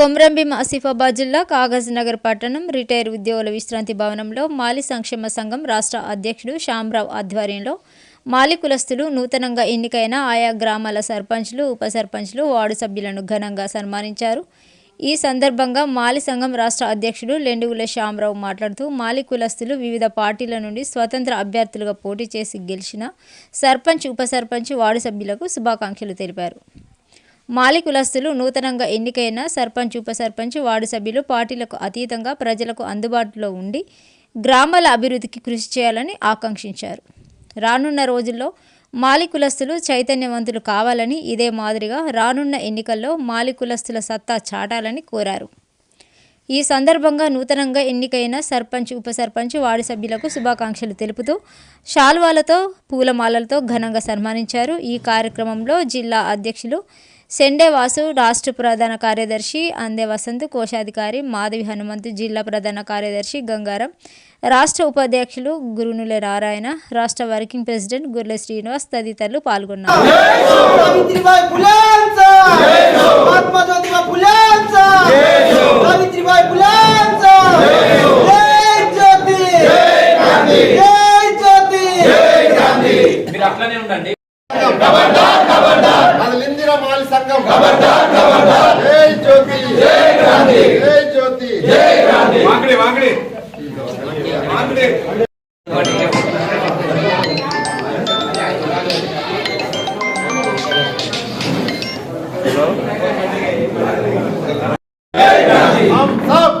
కొమ్రంభీం ఆసిఫాబాద్ జిల్లా కాగజ్ నగర్ పట్టణం రిటైర్ ఉద్యోగుల విశ్రాంతి భవనంలో మాలి సంక్షేమ సంఘం రాష్ట్ర అధ్యక్షుడు శ్యామరావు ఆధ్వర్యంలో మాలి కులస్తులు నూతనంగా ఎన్నికైన ఆయా గ్రామాల సర్పంచ్లు ఉప సర్పంచ్లు వార్డు సభ్యులను ఘనంగా సన్మానించారు. ఈ సందర్భంగా మాలి సంఘం రాష్ట్ర అధ్యక్షుడు లెండుగుల శ్యామరావు మాట్లాడుతూ మాలి కులస్తులు వివిధ పార్టీల నుండి స్వతంత్ర అభ్యర్థులుగా పోటీ చేసి గెలిచిన సర్పంచ్ ఉప సర్పంచ్ వార్డు సభ్యులకు శుభాకాంక్షలు తెలిపారు. మాలి కులస్తులు నూతనంగా ఎన్నికైన సర్పంచ్ ఉప సర్పంచ్ వార్డు సభ్యులు పార్టీలకు అతీతంగా ప్రజలకు అందుబాటులో ఉండి గ్రామాల అభివృద్ధికి కృషి చేయాలని ఆకాంక్షించారు. రానున్న రోజుల్లో మాలి కులస్తులు చైతన్యవంతులు కావాలని ఇదే మాదిరిగా రానున్న ఎన్నికల్లో మాలి కులస్తుల సత్తా చాటాలని కోరారు. ఈ సందర్భంగా నూతనంగా ఎన్నికైన సర్పంచ్ ఉప సర్పంచ్ వార్డు సభ్యులకు శుభాకాంక్షలు తెలుపుతూ శాల్వాలతో పూలమాలలతో ఘనంగా సన్మానించారు. ఈ కార్యక్రమంలో జిల్లా అధ్యక్షులు సెండేవాసు రాష్ట్ర ప్రధాన కార్యదర్శి అందే వసంత్ కోశాధికారి మాధవి హనుమంతు జిల్లా ప్రధాన కార్యదర్శి గంగారం రాష్ట్ర ఉపాధ్యక్షులు గురునుల నారాయణ రాష్ట్ర వర్కింగ్ ప్రెసిడెంట్ గుర్ల శ్రీనివాస్ తదితరులు పాల్గొన్నారు. అట్లనే ఉండండి. माल संगम खबरदार खबरदार। जय ज्योति। जय क्रांति। जय ज्योति। जय क्रांति। वांगड़े वांगड़े। वांगड़े। हम सब।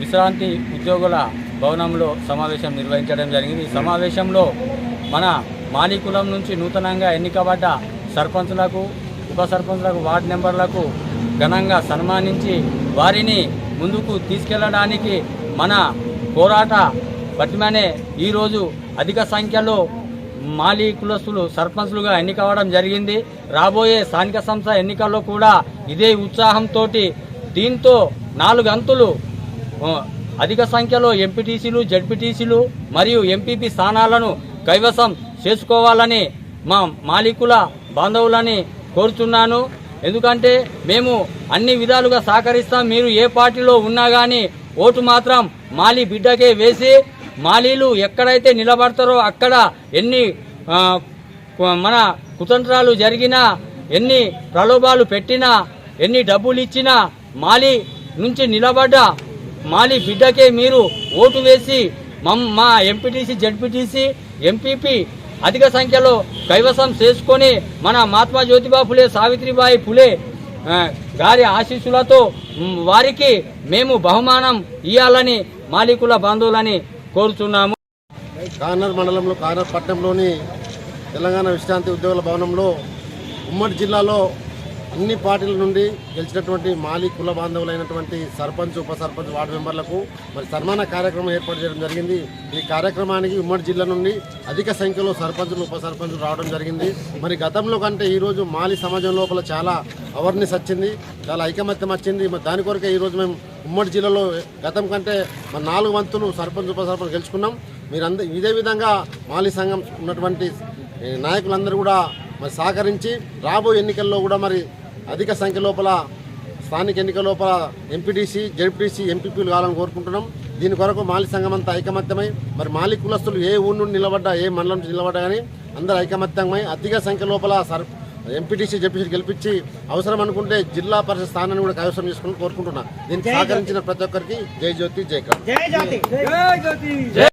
విశ్రాంతి ఉద్యోగుల భవనంలో సమావేశం నిర్వహించడం జరిగింది. ఈ సమావేశంలో మన మానికులం నుంచి నూతనంగా ఎన్నికబడ్డ సర్పంచులకు ఉప సర్పంచులకు వార్డు మెంబర్లకు ఘనంగా సన్మానించి వారిని ముందుకు తీసుకెళ్ళడానికి మన పోరాట పట్టిమనే ఈరోజు అధిక సంఖ్యలో మాలీ కులస్తులు సర్పంచ్లుగా ఎన్నికవడం జరిగింది. రాబోయే స్థానిక సంస్థ ఎన్నికల్లో కూడా ఇదే ఉత్సాహంతో దీంతో నాలుగు అంతులు అధిక సంఖ్యలో ఎంపీటీసీలు జడ్పీటీసీలు మరియు ఎంపీపీ స్థానాలను కైవసం చేసుకోవాలని మా మాలికుల బాంధవులని కోరుచున్నాను. ఎందుకంటే మేము అన్ని విధాలుగా సహకరిస్తాం. మీరు ఏ పార్టీలో ఉన్నా కానీ ఓటు మాత్రం మాలి బిడ్డకే వేసి మాలీలు ఎక్కడైతే నిలబడతారో అక్కడ ఎన్ని మన కుతంత్రాలు జరిగినా ఎన్ని ప్రలోభాలు పెట్టినా ఎన్ని డబ్బులు ఇచ్చినా మాలి నుంచి నిలబడ్డ మాలి బిడ్డకే మీరు ఓటు వేసి మా ఎంపీటీసీ జడ్పీటీసీ ఎంపీపీ అధిక సంఖ్యలో కైవసం చేసుకొని మన మహాత్మా జ్యోతిబా ఫులే సావిత్రిబాయి ఫులే గారి ఆశీస్సులతో వారికి మేము బహుమానం ఇవ్వాలని మాలికుల బంధువులని కోరుచున్నాము. కానర్ మండలంలో కానర్ పట్టణంలోని తెలంగాణ విశ్రాంతి ఉద్యోగుల భవనంలో ఉమ్మడి జిల్లాలో అన్ని పార్టీల నుండి గెలిచినటువంటి మాలి కుల బాంధవులైనటువంటి సర్పంచ్ ఉప సర్పంచ్ వార్డు మెంబర్లకు మరి సన్మాన కార్యక్రమం ఏర్పాటు చేయడం జరిగింది. ఈ కార్యక్రమానికి ఉమ్మడి జిల్లా నుండి అధిక సంఖ్యలో సర్పంచులు ఉప సర్పంచులు రావడం జరిగింది. మరి గతంలో కంటే ఈరోజు మాలి సమాజం లోపల చాలా అవర్నెస్ వచ్చింది చాలా ఐకమత్యం వచ్చింది. మరి దాని కొరకే ఈరోజు మేము ఉమ్మడి జిల్లాలో గతం కంటే మరి నాలుగు వంతులు సర్పంచ్ ఉప సర్పంచ్ గెలుచుకున్నాం. మీరందరూ ఇదే విధంగా మాలి సంఘం ఉన్నటువంటి నాయకులందరూ కూడా మరి సహకరించి రాబోయే ఎన్నికల్లో కూడా మరి అధిక సంఖ్య లోపల స్థానిక ఎన్నికల లోపల ఎంపీటీసీ జెడ్పీటీసీ ఎంపీపీలు కావాలని కోరుకుంటున్నాం. దీని కొరకు మాలి సంఘం అంతా ఐకమత్యమై మరి మాలి కులస్తులు ఏ ఊరు నుండి నిలబడ్డా ఏ మండలం నుంచి నిలబడ్డా కానీ అందరూ ఐకమత్యమై అధిక సంఖ్య లోపల సర్ ఎంపీటీసీ జెడ్పీసీ గెలిపించి అవసరం అనుకుంటే జిల్లా పరిషత్ స్థానాన్ని కూడా కైవసం చేసుకుని కోరుకుంటున్నా. దీనికి సహకరించిన ప్రతి ఒక్కరికి జై జ్యోతి జై కాళీ. జై జ్యోతి.